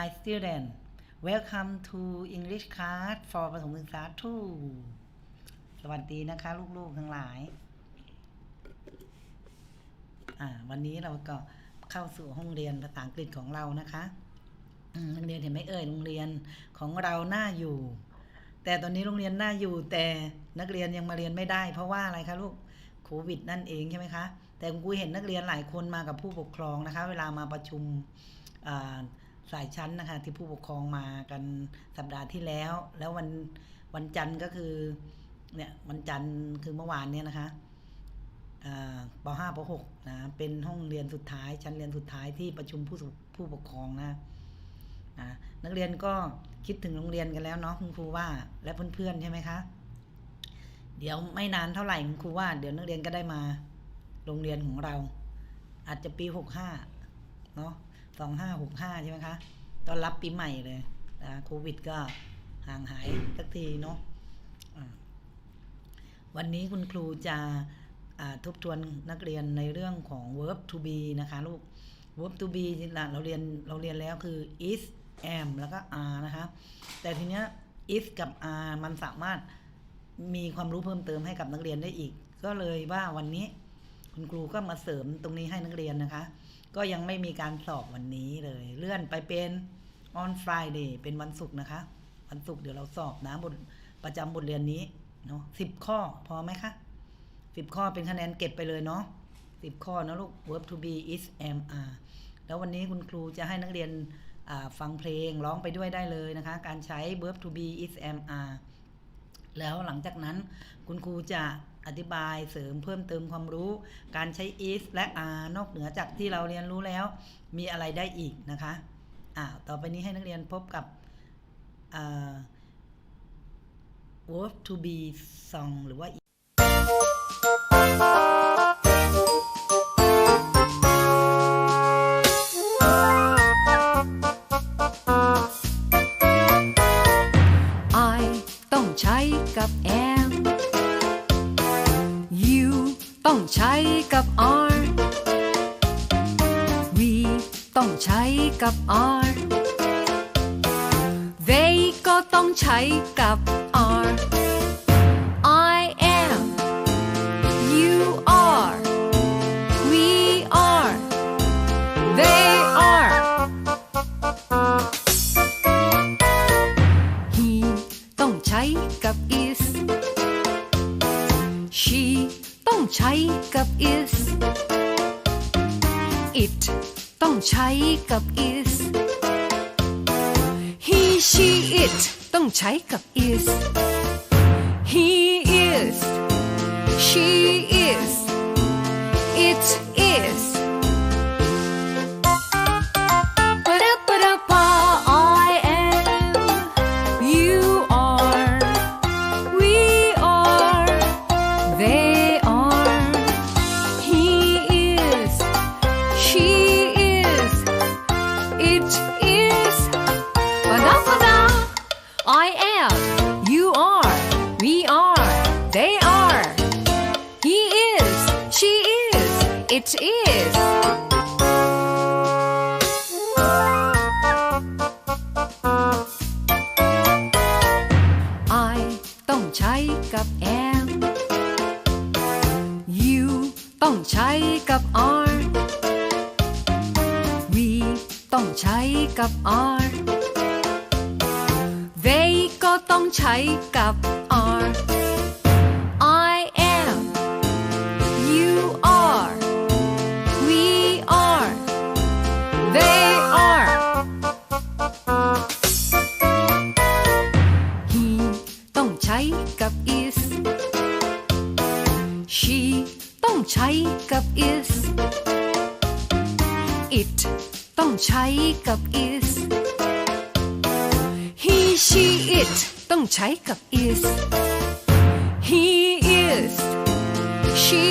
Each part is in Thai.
Hello my student Welcome to English class for ประถมศึกษา2สวัสดีนะคะ ลูก ๆ ทั้งหลาย อ่า วันนี้เราก็เข้าสู่ห้องเรียนภาษาอังกฤษของเรานะคะอืมนักเรียนเห็นไหมเอ่ยโรงเรียนของเราหน้าอยู่ แต่ตอนนี้โรงเรียนน่าอยู่ แต่นักเรียนยังมาเรียนไม่ได้ เพราะว่าอะไรคะลูกโควิดนั่นเองใช่ไหมคะแต่คุณครูเห็นนักเรียนหลายคนมากับผู้ปกครองนะคะ เวลามาประชุม อ่าสายชั้นนะคะ ที่ผู้ปกครองมากันสัปดาห์ที่แล้ว แล้ววันวันจันทร์ก็คือเนี่ยวันจันทร์คือเมื่อวานเนี่ยนะคะอ่าป .5 ป .6 นะเป็นห้องเรียนสุดท้าย ชั้นเรียนสุดท้ายที่ประชุมผู้ผู้ปกครองนะอะนักเรียนก็คิดถึงโรงเรียนกันแล้วเนาะคุณครูว่า และเพื่อนๆใช่ไหมคะ เดี๋ยวไม่นานเท่าไหร่คุณครูว่า เดี๋ยวนักเรียนก็ได้มา โรงเรียนของเรา อาจจะปีหกห้าเนาะ สองห้าหกห้าใช่ไหมคะตอนรับปีใหม่เลยนะโควิดก็ห่างหายสักทีเนาะะวันนี้คุณครูจะทบทวนนักเรียนในเรื่องของ verb to be นะคะลูก verb to be เราเรียนเราเรียนแล้วคือ is am แล้วก็ are นะคะ แต่ทีเนี้ย is กับ are มันสามารถมีความรู้เพิ่มเติมให้กับนักเรียนได้อีก ก็เลยว่าวันนี้คุณครูก็มาเสริมตรงนี้ให้นักเรียนนะคะ ก็ยังไม่มีการสอบวันนี้เลย เลื่อนไปเป็น on Friday เป็นวันศุกร์นะคะ วันศุกร์เดี๋ยวเราสอบนะบทประจำบทเรียนนี้เนาะสิบข้อพอไหมคะสิบข้อเป็นคะแนนเก็บไปเลยเนาะสิบข้อนะลูก verb to be is am are แล้ววันนี้คุณครูจะให้นักเรียนฟังเพลงร้องไปด้วยได้เลยนะคะ การใช้ verb to be is am are แล้วหลังจากนั้นคุณครูจะ อธิบายเสริมเพิ่มเติมความรู้ การใช้ is และ are นอกเหนือจากที่เราเรียนรู้แล้ว มีอะไรได้อีกนะคะอ่าต่อไปนี้ให้นักเรียนพบกับ verb to be song หรือว่า ต้องใช้กับ are We ต้องใช้กับ are They ก็ต้องใช้กับ are ต้องใช้กับ is ใช้กับ is He she it ต้องใช้กับ is He is She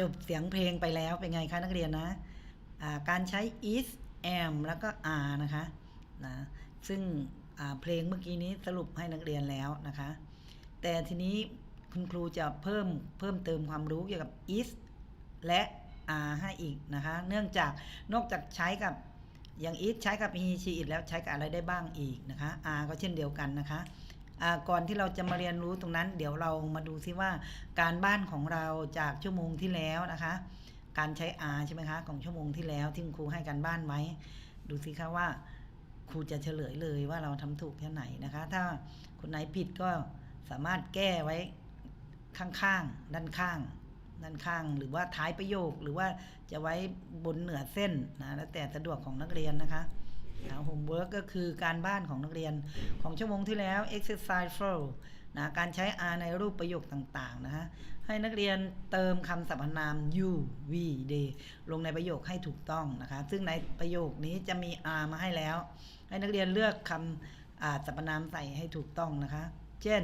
จบเสียงเพลงไปแล้วเป็นไงคะนักเรียนนะการใช้ is am แล้วก็ are นะคะนะซึ่งเพลงเมื่อกี้นี้สรุปให้นักเรียนแล้วนะคะ แต่ทีนี้คุณครูจะเพิ่มเพิ่มเติมความรู้เกี่ยวกับ is และ are ให้อีกนะคะ เนื่องจากนอกจากใช้กับอย่าง is ใช้กับ he she it แล้วใช้กับอะไรได้บ้างอีกนะคะ are ก็เช่นเดียวกันนะคะ ก่อนที่เราจะมาเรียนรู้ตรงนั้น เดี๋ยวเรามาดูซิว่าการบ้านของเราจากชั่วโมงที่แล้วนะคะ การใช้ R ใช่ไหมคะของชั่วโมงที่แล้วที่ครูให้การบ้านไว้ ดูสิคะว่าครูจะเฉลยเลยว่าเราทำถูกแค่ไหนนะคะ ถ้าคนไหนผิดก็สามารถแก้ไว้ข้างๆ ด้านข้าง ด้านข้าง หรือว่าท้ายประโยค หรือว่าจะไว้บนเหนือเส้นนะ แล้วแต่สะดวกของนักเรียนนะคะ โฮมเวิร์กก็คือการบ้านของนักเรียนของชั่วโมงที่แล้ว exercise 4นะการใช้ R ในรูปประโยคต่างๆนะคะให้นักเรียนเติมคำสรรพนาม you we they ลงในประโยคให้ถูกต้องนะคะ ซึ่งในประโยคนี้จะมี R มาให้แล้ว ให้นักเรียนเลือกคำสรรพนามใส่ให้ถูกต้องนะคะ เช่น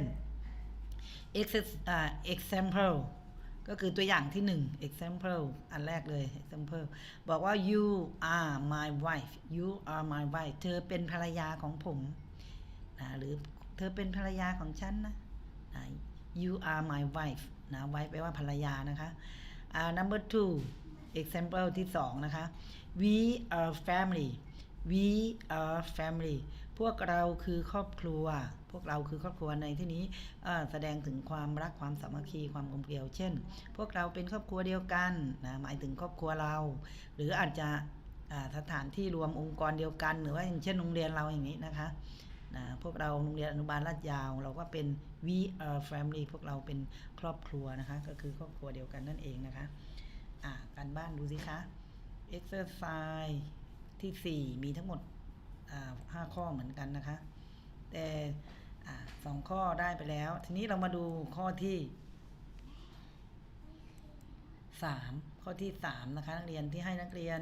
Ex- อ่า example ก็คือตัวอย่างที่หนึ่ง example อันแรกเลย example บอกว่า you are my wife you are my wife เธอเป็นภรรยาของผมนะหรือเธอเป็นภรรยาของฉันนะนะ you are my wife นะ wife แปลว่าภรรยานะคะอ่า number two example ที่สองนะคะ we are family we are family พวกเราคือครอบครัว พวกเราคือครอบครัวในที่นี้แสดงถึงความรักความสามัคคีความกลมเกลียว เช่น พวกเราเป็นครอบครัวเดียวกันนะหมายถึงครอบครัวเรา หรืออาจจะสถานที่รวมองค์กรเดียวกัน หรือว่าอย่างเช่นโรงเรียนเราอย่างนี้นะคะนะพวกเราโรงเรียนอนุบาลลาดยาว เราก็เป็น we are family พวกเราเป็นครอบครัวนะคะ ก็คือครอบครัวเดียวกันนั่นเองนะคะการบ้านดูสิคะ exercise ที่ 4 มีทั้งหมด ห้าข้อเหมือนกันนะคะ แต่อ่าสองข้อได้ไปแล้ว ทีนี้เรามาดูข้อที่สามข้อที่สามนะคะนักเรียนที่ให้นักเรียน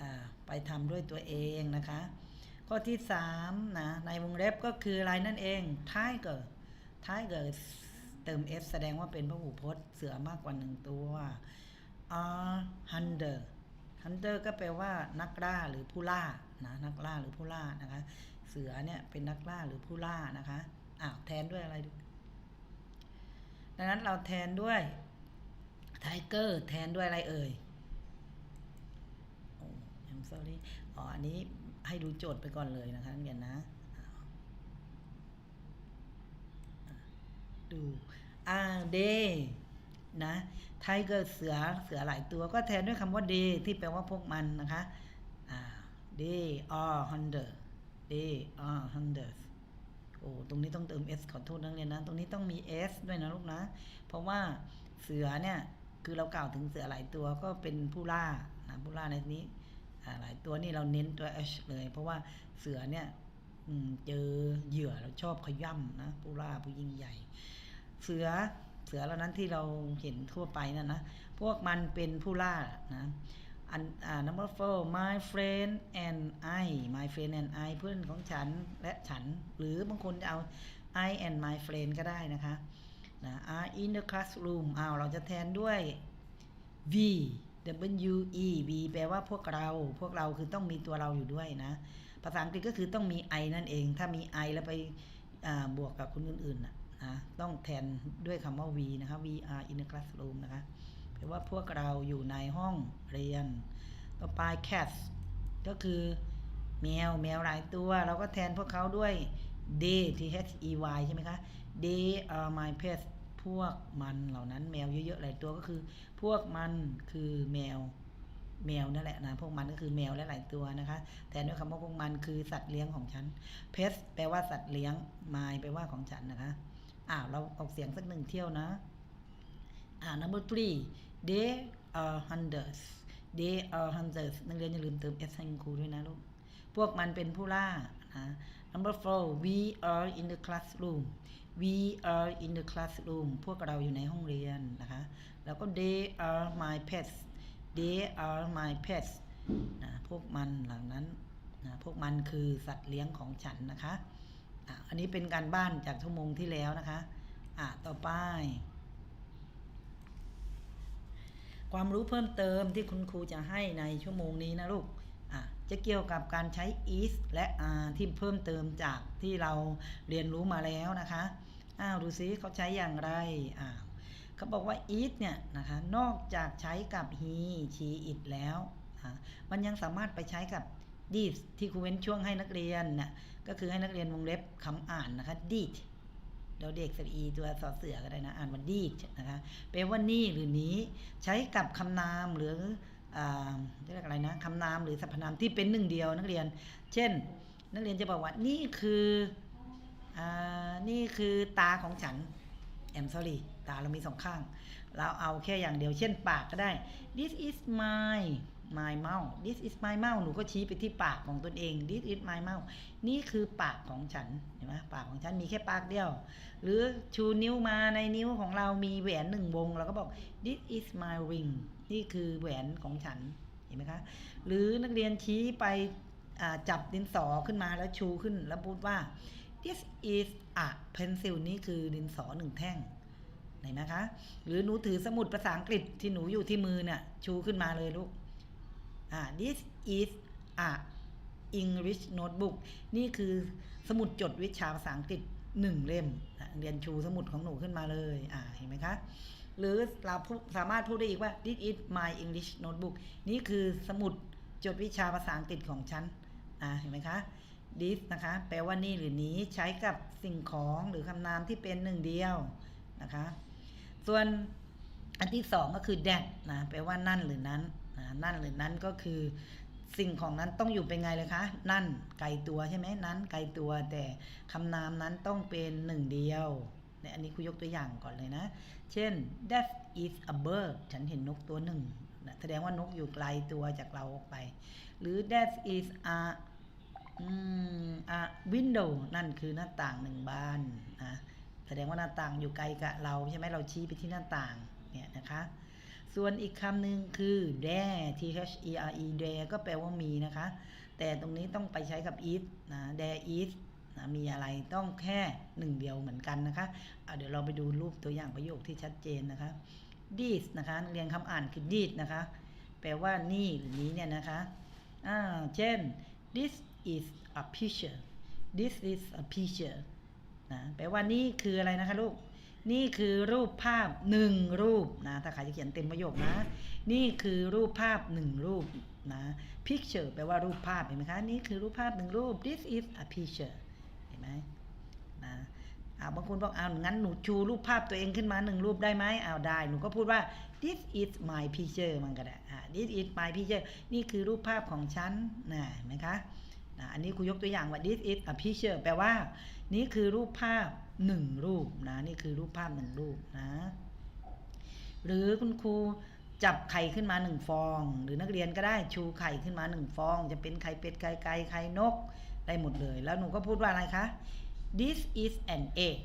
อ่าไปทำด้วยตัวเองนะคะ ข้อที่สามนะในวงเล็บก็คืออะไรนั่นเอง tiger tiger เก๋เติม s แสดงว่าเป็นพหูพจน์เสือมากกว่าหนึ่งตัว are hunter hunter ก็แปลว่านักล่าหรือผู้ล่า นะนักล่าหรือผู้ล่านะคะ เสือเนี่ยเป็นนักล่าหรือผู้ล่านะคะอ้าวแทนด้วยอะไรดังนั้นเราแทนด้วย tiger แทนด้วยอะไรเอ่ยโอ้ย I'm sorry อ๋ออันนี้ให้ดูโจทย์ไปก่อนเลยนะคะนักเรียนนะดู are they นะไทเกอร์เสือเสือหลายตัวก็แทนด้วยคำว่า they ที่แปลว่าพวกมันนะคะ they are hunter they are hunters โอ้ตรงนี้ต้องเติม s ขอโทษนักเรียนนะ ตรงนี้ต้องมี s ด้วยนะลูกนะ เพราะว่าเสือเนี่ย คือเรากล่าวถึงเสือหลายตัวก็เป็นผู้ล่านะผู้ล่าในนี้อ่าหลายตัวนี่เราเน้นตัว h เลย เพราะว่าเสือเนี่ยอืมเจอเหยื่อเราชอบขย่ำนะผู้ล่าผู้ยิ่งใหญ่ เสือเสือเหล่านั้นที่เราเห็นทั่วไปนั่นนะ พวกมันเป็นผู้ล่านะ number four my friend and I my friend and I เพื่อนของฉันและฉัน หรือบางคนจะเอา I and my friend ก็ได้นะคะนะ are in the classroom อ้าวเราจะแทนด้วย V W E V แปลว่าพวกเรา พวกเราคือต้องมีตัวเราอยู่ด้วยนะ ภาษาอังกฤษก็คือต้องมี I นั่นเอง ถ้ามี I แล้วไปบวกกับคนอื่นๆน่ะนะต้องแทนด้วยคำว่า V นะคะ V are in the classroom นะคะ แปลว่าพวกเราอยู่ในห้องเรียน ต่อไป cats ก็คือแมวแมวหลายตัว เราก็แทนพวกเขาด้วย they t h e y ใช่ไหมคะ they are my pets พวกมันเหล่านั้นแมวเยอะๆหลายตัวก็คือ พวกมันคือแมวแมวนั่นแหละนะพวกมันก็คือแมวและหลายตัวนะคะแทนด้วยคำว่าพวกมันคือสัตว์เลี้ยงของฉัน pets แปลว่าสัตว์เลี้ยง my แปลว่าของฉันนะคะอ้าวเราออกเสียงสักหนึ่งเที่ยวนะอ่า number three they are hunters they are hunters นักเรียนอย่าลืมเติม s ให้คุณครูด้วยนะลูก พวกมันเป็นผู้ล่านะ number four we are in the classroom we are in the classroom พวกเราอยู่ในห้องเรียนนะคะ แล้วก็ they are my pets they are my pets นะพวกมันเหล่านั้นนะพวกมันคือสัตว์เลี้ยงของฉันนะคะอะอันนี้เป็นการบ้านจากชั่วโมงที่แล้วนะคะอะต่อไป ความรู้เพิ่มเติมที่คุณครูจะให้ในชั่วโมงนี้นะลูกอะจะเกี่ยวกับการใช้ is และ are ที่เพิ่มเติมจากที่เราเรียนรู้มาแล้วนะคะอ้าวดูซิเขาใช้อย่างไรอ้าวเขาบอกว่า is เนี่ยนะคะนอกจากใช้กับ he she it แล้วมันยังสามารถไปใช้กับ did ที่ครูเว้นช่วงให้นักเรียนน่ะก็คือให้นักเรียนวงเล็บคำอ่านนะคะ did เดี๋ยวเด็กสอีตัวสอเสือก็ได้นะ อ่านว่า did นะคะแปลว่านี่หรือนี้ ใช้กับคำนามหรืออ่าเรียกอะไรนะคำนามหรือสรรพนามที่เป็นหนึ่งเดียวนักเรียน เช่น นักเรียนจะบอกว่านี่คืออ่านี่คือตาของฉัน I'm sorry ตาเรามีสองข้าง เราเอาแค่อย่างเดียว เช่นปากก็ได้ this is my my mouth this is my mouth หนูก็ชี้ไปที่ปากของตนเอง this is my mouth นี่คือปากของฉันเห็นไหมปากของฉันมีแค่ปากเดียว หรือชูนิ้วมาในนิ้วของเรามีแหวนหนึ่งวงเราก็บอก this is my ring นี่คือแหวนของฉันเห็นไหมคะ หรือนักเรียนชี้ไปจับดินสอขึ้นมาแล้วชูขึ้นแล้วพูดว่า this is a pencil นี่คือดินสอหนึ่งแท่งเห็นไหมคะ หรือหนูถือสมุดภาษาอังกฤษที่หนูอยู่ที่มือเนี่ยชูขึ้นมาเลยลูก อ่า this is a English notebook นี่คือสมุดจดวิชาภาษาอังกฤษหนึ่งเล่มเรียนชูสมุดของหนูขึ้นมาเลย อ่า เห็นไหมคะ หรือเราสามารถพูดได้อีกว่า this is my English notebook นี่คือสมุดจดวิชาภาษาอังกฤษของฉัน อ่า เห็นไหมคะ this นะคะ แปลว่านี่หรือนี้ใช้กับสิ่งของหรือคำนามที่เป็นหนึ่งเดียวนะคะ ส่วนอันที่สองก็คือ that นะ แปลว่านั่นหรือนั้น นะนั่นหรือนั้นก็คือสิ่งของนั้นต้องอยู่เป็นไงเลยคะ นั่นไกลตัวใช่ไหมนั้นไกลตัวแต่คำนามนั้นต้องเป็นหนึ่งเดียวเนี่ยอันนี้ครูยกตัวอย่างก่อนเลยนะ เช่น that is a bird ฉันเห็นนกตัวหนึ่งนะแสดงว่านกอยู่ไกลตัวจากเราออกไป หรือ that is a อะ window นั่นคือหน้าต่างหนึ่งบานนะแสดงว่าหน้าต่างอยู่ไกลกับเราใช่ไหมเราชี้ไปที่หน้าต่างเนี่ยนะคะ ส่วนอีกคำหนึ่งคือ dare t h e r e dare ก็แปลว่ามีนะคะ แต่ตรงนี้ต้องไปใช้กับ is นะ dare is นะมีอะไรต้องแค่หนึ่งเดียวเหมือนกันนะคะเเดี๋ยวเราไปดูรูปตัวอย่างประโยคที่ชัดเจนนะคะ this นะคะเรียนคำอ่านคือ this นะคะ แปลว่านี่หรือนี้เนี่ยนะคะอ่าเช่น this is a picture this is a picture นะแปลว่านี่คืออะไรนะคะลูก นี่คือรูปภาพหนึ่งรูปนะถ้าใครจะเขียนเต็มประโยคนะ นี่คือรูปภาพหนึ่งรูปนะ picture แปลว่ารูปภาพเห็นไหมคะ นี่คือรูปภาพหนึ่งรูป this is a picture เห็นไหมนะอาบางคนบอกเอางั้นหนูชูรูปภาพตัวเองขึ้นมาหนึ่งรูปได้ไหมเอาได้ หนูก็พูดว่า this is my picture มันก็ได้ this is my picture นี่คือรูปภาพของฉันนะเห็นไหมคะ นะอันนี้ครูยกตัวอย่างว่า this is a picture แปลว่า นี่คือรูปภาพหนึ่งรูปนะนี่คือรูปภาพหนึ่งรูปนะหรือคุณครูจับไข่ขึ้นมาหนึ่งฟอง หรือนักเรียนก็ได้ชูไข่ขึ้นมาหนึ่งฟอง จะเป็นไข่เป็ดไข่ไก่ไข่นกได้หมดเลย แล้วหนูก็พูดว่าอะไรคะ this is an egg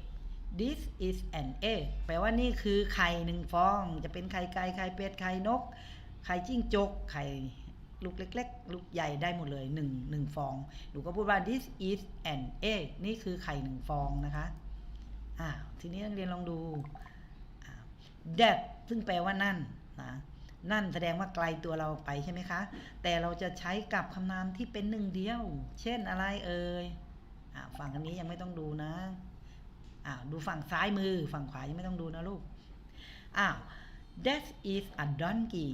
this is an egg แปลว่านี่คือไข่หนึ่งฟอง จะเป็นไข่ไก่ไข่เป็ดไข่นก ไข่จิ้งจกไข่ ลูกเล็ก ๆ ลูกใหญ่ได้หมดเลยหนึ่งหนึ่งฟอง หนูก็พูดว่า this is an egg นี่คือไข่หนึ่งฟองนะคะอ่าทีนี้นักเรียนลองดู that ซึ่งแปลว่านั่นนะนั่นแสดงว่าไกลตัวเราไปใช่ไหมคะ แต่เราจะใช้กับคำนามที่เป็นหนึ่งเดียว เช่นอะไรเอ่ยอ่าฝั่งอันนี้ยังไม่ต้องดูนะอ่าดูฝั่งซ้ายมือ ฝั่งขวายังไม่ต้องดูนะลูกอ้าว that is a donkey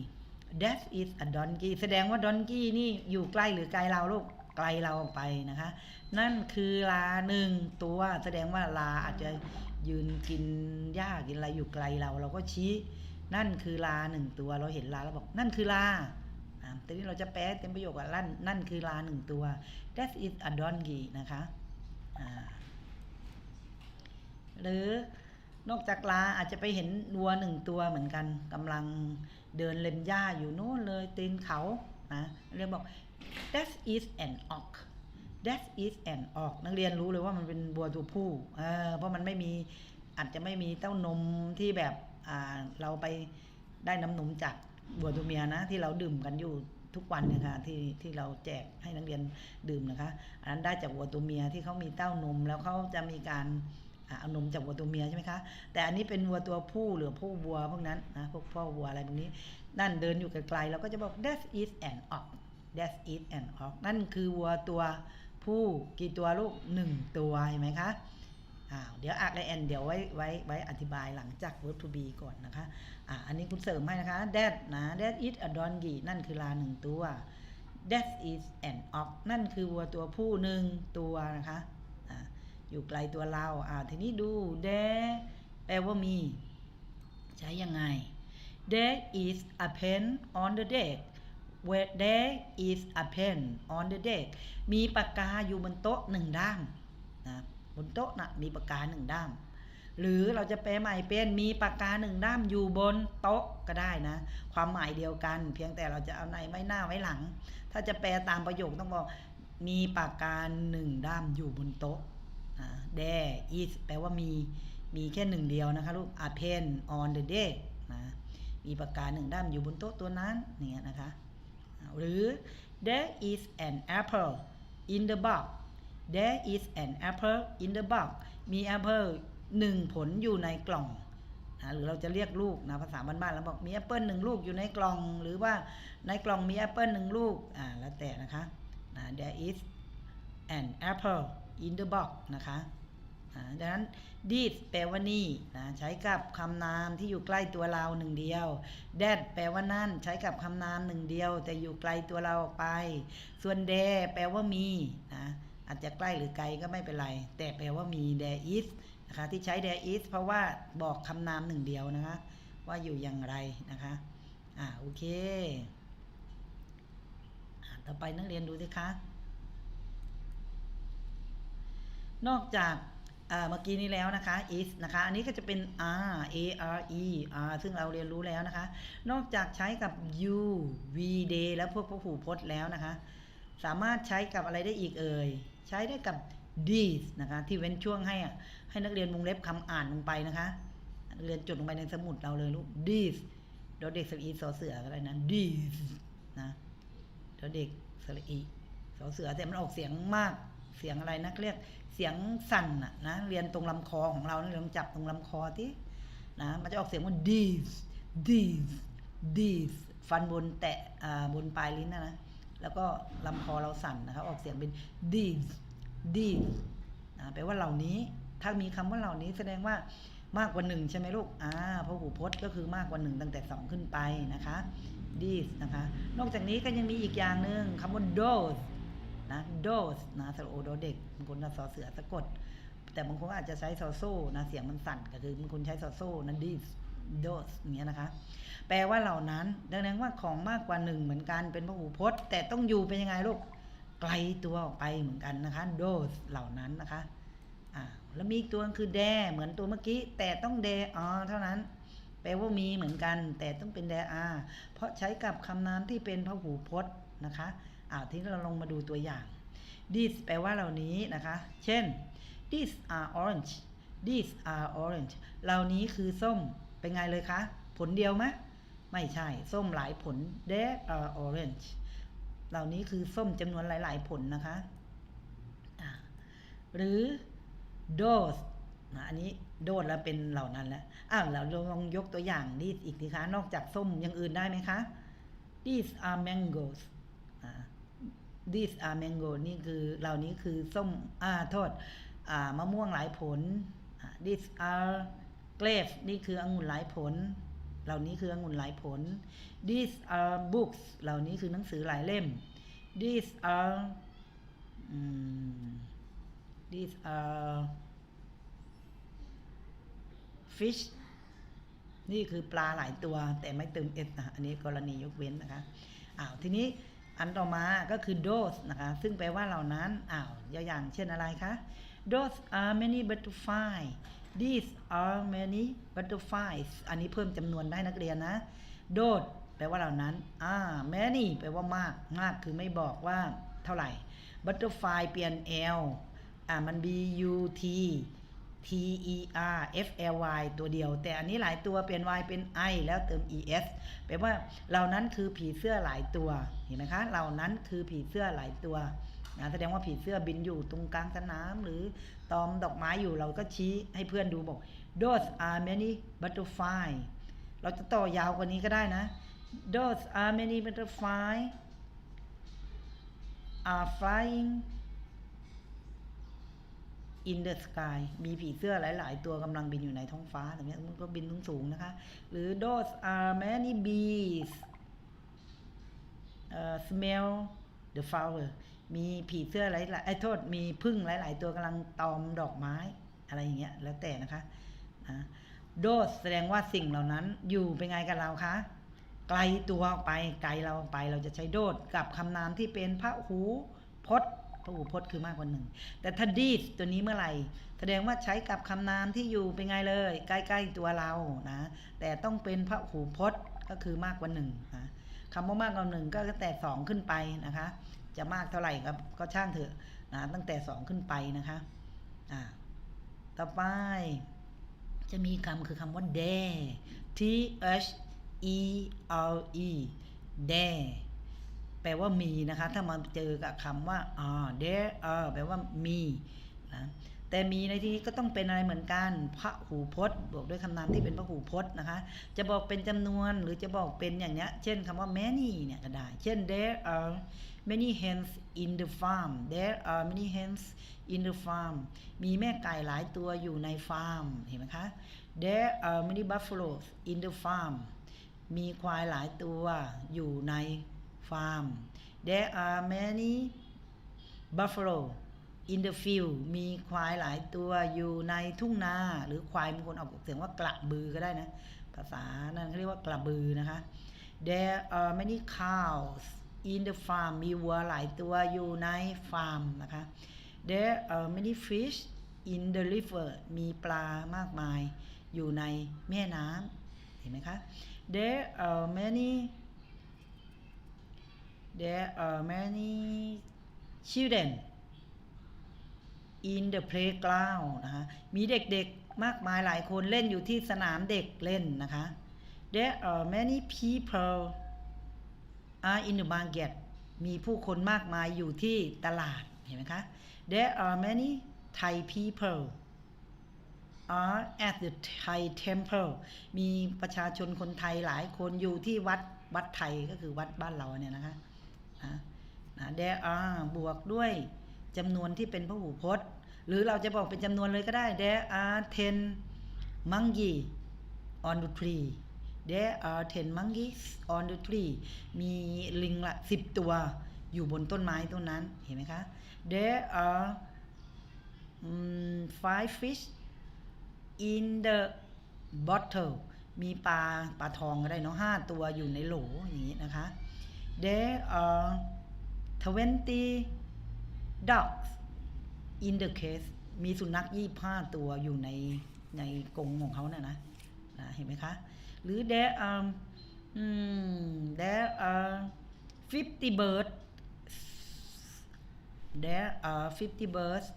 that is a donkey แสดงว่า donkey นี่อยู่ใกล้หรือไกลเราลูกไกลเราออกไปนะคะ นั่นคือลาหนึ่งตัวแสดงว่าลาอาจจะยืนกินหญ้ากินอะไรอยู่ไกลเรา เราก็ชี้ นั่นคือลาหนึ่งตัวเราเห็นลาแล้วบอก นั่นคือลาแต่นี้เราจะแปลเต็มประโยคว่าลั่นนั่นคือลาหนึ่งตัว that is a donkey นะคะหรือนอกจากลาอาจจะไปเห็นวัวหนึ่งตัวเหมือนกันกำลัง เดินเล็มหญ้าอยู่โน่นเลยตีนเขานะเรียกบอก that is an ox that is an ox นักเรียนรู้เลยว่ามันเป็นวัวตัวผู้เออเพราะมันไม่มีอาจจะไม่มีเต้านมที่แบบอ่าเราไปได้น้ำนมจากวัวตัวเมียนะ ที่เราดื่มกันอยู่ทุกวันนี่ยค่ะที่ที่เราแจกให้นักเรียนดื่มนะคะ อันนั้นได้จากวัวตัวเมียที่เขามีเต้านมแล้วเขาจะมีการอ เอานมจากวัวตัวเมียใช่ไหมคะแต่อันนี้เป็นวัวตัวผู้หรือผู้วัวพวกนั้นนะพวกพ่อวัวอะไรพวกนี้ นั่นเดินอยู่ไกลๆเราก็จะบอก that is an ox that is an ox นั่นคือวัวตัวผู้กี่ตัวลูกหนึ่งตัวเห็นไหมคะอ้าวเดี๋ยวอักและแอนเดี๋ยวไว้ไว้ไว้อธิบายหลังจาก verb to be ก่อนนะคะอ่าอันนี้คุณเสริมให้นะคะ that นะ that is a donkey นั่นคือลาหนึ่งตัว that is an ox นั่นคือวัวตัวผู้หนึ่งตัวนะคะ อยู่ไกลตัวเราอ่าทีนี้ดู there แปลว่ามี ใช้ยังไง there is a pen on the deck where there is a pen on the deck มีปากกาอยู่บนโต๊ะหนึ่งด้ามนะบนโต๊ะนะมีปากกาหนึ่งด้าม หรือเราจะแปลใหม่เป็นมีปากกาหนึ่งด้ามอยู่บนโต๊ะก็ได้นะ ความหมายเดียวกัน เพียงแต่เราจะเอาในไว้หน้าไว้หลัง ถ้าจะแปลตามประโยคต้องบอกมีปากกาหนึ่งด้ามอยู่บนโต๊ะ อ่า there is แปลว่ามี มีแค่หนึ่งเดียวนะคะลูก a pen on the deck นะ มีปากกาหนึ่งด้ามอยู่บนโต๊ะตัวนั้นเนี่ยนะคะ หรือ there is an apple in the box there is an apple in the box มีแอปเปิลหนึ่งผลอยู่ในกล่องนะหรือเราจะเรียกลูกนะภาษาบ้านๆแล้วบอกมีแอปเปิลหนึ่งลูกอยู่ในกล่อง หรือว่าในกล่องมีแอปเปิลหนึ่งลูกอ่าแล้วแต่นะคะนะ there is an apple in the box นะคะดังนั้น this แปลว่านี่นะใช้กับคำนามที่อยู่ใกล้ตัวเราหนึ่งเดียว that แปลว่านั่นใช้กับคำนามหนึ่งเดียว แต่อยู่ไกลตัวเราออกไป ส่วน there แปลว่ามีนะอาจจะใกล้หรือไกลก็ไม่เป็นไร แต่แปลว่ามี there is นะคะที่ใช้ there is เพราะว่าบอกคำนามหนึ่งเดียวนะคะ ว่าอยู่อย่างไรนะคะอ่าโอเคอ่าต่อไปนักเรียนดูสิคะ นอกจากเมื่อกี้นี้แล้วนะคะ is นะคะ อันนี้ก็จะเป็น r a r e r ซึ่งเราเรียนรู้แล้วนะคะ นอกจากใช้กับ you we they แล้วพวกพหูพจน์แล้วนะคะ สามารถใช้กับอะไรได้อีกเอ่ย ใช้ได้กับ these นะคะ ที่เว้นช่วงให้อะให้นักเรียนวงเล็บคำอ่านลงไปนะคะเรียนจดลงไปในสมุดเราเลยลูก these เดี๋ยวเด็กสระอีสอเสือก็ได้นะ these นะเดี๋ยวเด็กสระอีสอเสือแต่มันออกเสียงมาก เสียงอะไรนะเรียกเสียงสั่นน่ะนะเรียนตรงลำคอของเรานะเรียนจับตรงลำคอที่นะมันจะออกเสียงว่า these these these ฟันบนแตะอ่าบนปลายลิ้นนะนะแล้วก็ลำคอเราสั่นนะครับออกเสียงเป็น these these นะแปลว่าเหล่านี้ถ้ามีคำว่าเหล่านี้แสดงว่ามากกว่าหนึ่งใช่ไหมลูกอ่าพหูพจน์ก็คือมากกว่าหนึ่งตั้งแต่สองขึ้นไปนะคะ these นะคะ นอกจากนี้ก็ยังมีอีกอย่างหนึ่งคำว่า those นะ those นะสระโอโดเด็กบางคนก็สอเสือสะกด แต่บางคนอาจจะใช้ซอโซ่นะเสียงมันสั่นก็คือบางคนใช้ซอโซ่นะ these those อย่างเงี้ยนะคะ แปลว่าเหล่านั้น ดังนั้นว่าของมากกว่าหนึ่งเหมือนกันเป็นพหูพจน์ แต่ต้องอยู่เป็นยังไงลูกไกลตัวออกไปเหมือนกันนะคะ those เหล่านั้นนะคะอ่าแล้วมีอีกตัวคือ there เหมือนตัวเมื่อกี้ แต่ต้อง there are เท่านั้น แปลว่ามีเหมือนกัน แต่ต้องเป็น there are เพราะใช้กับคำนามที่เป็นพหูพจน์นะคะ อ่าทีนี้เราลงมาดูตัวอย่าง this แปลว่าเหล่านี้นะคะ เช่น these are orange these are orange เหล่านี้คือส้ม เป็นไงเลยคะ ผลเดียวไหมไม่ใช่ ส้มหลายผล there are orange เหล่านี้คือส้มจำนวนหลาย ๆ ผลนะคะหรือ those นะอันนี้โดดแล้วเป็นเหล่านั้นแล้วอ้าวเราลองยกตัวอย่าง these อีกทีคะ นอกจากส้มอย่างอื่นได้ไหมคะ these are mangoes these are mango นี่คือเหล่านี้คือส้มอ่าโทษอ่ามะม่วงหลายผล these are grapes นี่คือองุ่นหลายผล เหล่านี้คือองุ่นหลายผล these are books เหล่านี้คือหนังสือหลายเล่ม these are อืม these are fish นี่คือปลาหลายตัวแต่ไม่เติม s นะอันนี้กรณียกเว้นนะคะอ้าวทีนี้ อันต่อมาก็คือ those นะคะ ซึ่งแปลว่าเหล่านั้น อ้าว อย่างเช่นอะไรคะ those are many butterflies these are many butterflies อันนี้เพิ่มจำนวนได้นักเรียนนะ those แปลว่าเหล่านั้นอ่า many แปลว่ามาก มากคือไม่บอกว่าเท่าไหร่ butterfly เปลี่ยน l อ่ามัน b u t t e r f l y ตัวเดียว แต่อันนี้หลายตัวเปลี่ยน y เป็น i แล้วเติม e s แปลว่าเหล่านั้นคือผีเสื้อหลายตัว เห็นไหมคะ เหล่านั้นคือผีเสื้อหลายตัวนะแสดงว่าผีเสื้อบินอยู่ตรงกลางสนามหรือตอมดอกไม้อยู่เราก็ชี้ให้เพื่อนดูบอก those are many butterfly เราจะต่อยาวกว่านี้ก็ได้นะ those are many butterfly are flying in the sky มีผีเสื้อหลาย ๆ ตัวกำลังบินอยู่ในท้องฟ้าอย่างเงี้ยมันก็บินสูงๆนะคะ หรือ those are many bees เอ่อ smell the flower มีผีเสื้อหลายๆไอ้โทษ มีพึ่งหลาย ๆ ตัวกำลังตอมดอกไม้ อะไรอย่างเงี้ย แล้วแต่นะคะนะโดสแสดงว่าสิ่งเหล่านั้นอยู่เป็นไงกับเราคะไกลตัวออกไปไกลเราออกไปเราจะใช้โดดกับคำนามที่เป็นพระหูพจน์ พระหูพจน์คือมากกว่าหนึ่ง แต่ถ้าดีดตัวนี้เมื่อไหร่ แสดงว่าใช้กับคำนามที่อยู่เป็นไงเลย ใกล้ๆตัวเรานะ แต่ต้องเป็นพระหูพจน์ก็คือมากกว่าหนึ่งนะคำว่ามากกว่าหนึ่งก็ตั้งแต่สองขึ้นไปนะคะ จะมากเท่าไหร่ครับก็ช่างเถอะนะตั้งแต่สองขึ้นไปนะคะอ่าต่อไป จะมีคำคือคำว่า dare t h e r e dare แปลว่ามีนะคะ ถ้ามาเจอกับคำว่าอ่า there are แปลว่ามีนะแต่มีในที่นี้ก็ต้องเป็นอะไรเหมือนกันพระหูพจน์ บวกด้วยคำนามที่เป็นพระหูพจน์นะคะ จะบอกเป็นจำนวนหรือจะบอกเป็นอย่างเนี้ย เช่นคำว่า many เนี่ยก็ได้ เช่น there are many hens in the farm there are many hens in the farm มีแม่ไก่หลายตัวอยู่ในฟาร์ม เห็นไหมคะ there are many buffaloes in the farm มีควายหลายตัวอยู่ใน ฟาร์ม there are many buffalo in the field มีควายหลายตัวอยู่ในทุ่งนา หรือควายบางคนออกเสียงว่ากระบือก็ได้นะ ภาษานั่นเขาเรียกว่ากระบือนะคะ there are many cows in the farm มีวัวหลายตัวอยู่ในฟาร์มนะคะ there are many fish in the river มีปลามากมายอยู่ในแม่น้ำเห็นไหมคะ there are many there are many children in the playground นะคะมีเด็กๆมากมายหลายคนเล่นอยู่ที่สนามเด็กเล่นนะคะ There are many people are in the market มีผู้คนมากมายอยู่ที่ตลาดเห็นไหมคะ There are many Thai people are at the Thai temple มีประชาชนคนไทยหลายคนอยู่ที่วัดวัดไทยก็คือวัดบ้านเราเนี่ยนะคะ นะนะ there are บวกด้วยจำนวนที่เป็นพหูพจน์ หรือเราจะบอกเป็นจำนวนเลยก็ได้ there are ten monkey on the tree there are ten monkeys on the tree มีลิงละสิบตัวอยู่บนต้นไม้ต้นนั้น เห็นไหมคะ there are five fish in the bottle มีปลาปลาทองก็ได้เนาะห้าตัวอยู่ในโหลอย่างนี้นะคะ there are twenty dogs in the case มีสุนัขยี่ห้าตัวอยู่ในในกรงของเขาเนี่ยนะนะเห็นไหมคะ หรือ there are อืม there are fifty birds there are fifty birds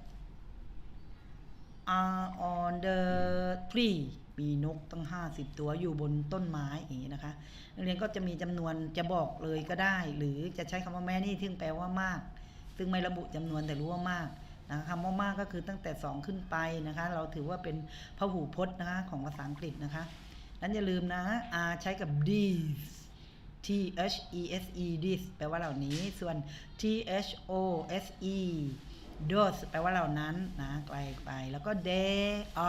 are on the tree มีนกตั้งห้าสิบตัวอยู่บนต้นไม้อย่างนี้นะคะ นักเรียนก็จะมีจำนวนจะบอกเลยก็ได้ หรือจะใช้คำว่าแม่นี่ซึ่งแปลว่ามาก ซึ่งไม่ระบุจำนวนแต่รู้ว่ามากนะคะคำว่ามากก็คือตั้งแต่ 2 ขึ้นไปนะคะ เราถือว่าเป็นพหูพจน์นะคะของภาษาอังกฤษนะคะ นั้นอย่าลืมนะ R ใช้กับ these T H E S E this แปลว่าเหล่านี้ ส่วน T H O S E those แปลว่าเหล่านั้นนะไกลไป แล้วก็ they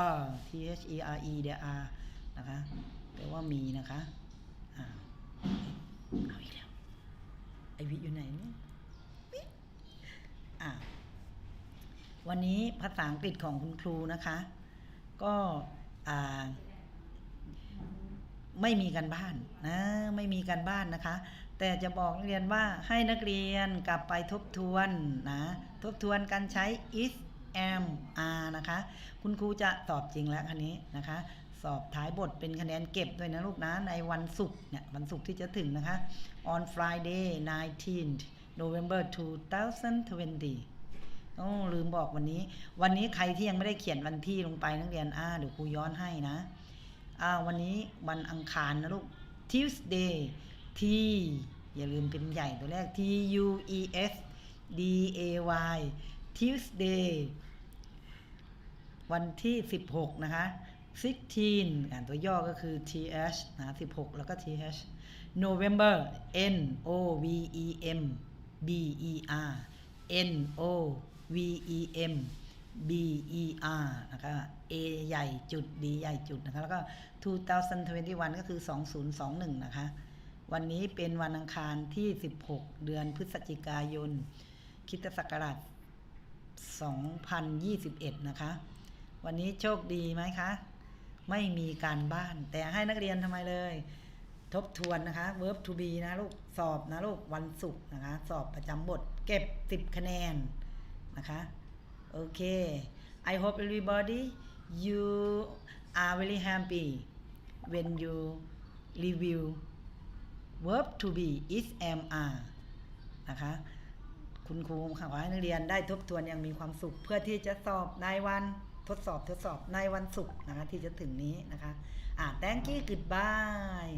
are T H E R E they are นะคะแปลว่ามีนะคะอ่าเอาอีกแล้วไอวิอยู่ไหนเนี่ยวิอ่าวันนี้ภาษาอังกฤษของคุณครูนะคะ ก็อ่าไม่มีการบ้านนะไม่มีการบ้านนะคะ แต่จะบอกนักเรียนว่าให้นักเรียนกลับไปทบทวนนะ ทบทวนการใช้ is am are นะคะ คุณครูจะสอบจริงแล้วคันนี้นะคะ สอบท้ายบทเป็นคะแนนเก็บด้วยนะลูกนะ ในวันศุกร์เนี่ยวันศุกร์ที่จะถึงนะคะ on Friday 19th November 2020โอ้ลืมบอกวันนี้ วันนี้ใครที่ยังไม่ได้เขียนวันที่ลงไปนักเรียนอ่าเดี๋ยวครูย้อนให้นะอ่าวันนี้วันอังคารนะลูก Tuesday T อย่าลืมเป็นใหญ่ตัวแรก T U E S D A Y Tuesday วันที่ 16 นะคะ 16 อ่านตัวย่อก็คือ TH นะ16 แล้วก็ TH November N O V E M B E R N O V E M B E R นะคะ A ใหญ่จุด D ใหญ่จุดนะคะ แล้วก็ 2021 ก็คือ 2021 นะคะ วันนี้เป็นวันอังคารที่ 16 เดือนพฤศจิกายน คิตศักราช2021 นะคะ วันนี้โชคดีไหมคะ ไม่มีการบ้าน แต่ให้นักเรียนทำไมเลย ทบทวนนะคะ verb to be นะลูก สอบนะลูก วันศุกร์นะคะ สอบประจำบท เก็บ 10 คะแนนนะคะ โอเค I hope everybody you are very happy when you review verb to be is am are นะคะ คุณครูขอให้นักเรียนได้ทบทวนอย่างมีความสุข เพื่อที่จะสอบในวันทดสอบทดสอบในวันศุกร์นะคะที่จะถึงนี้นะคะอ่า thank you goodbye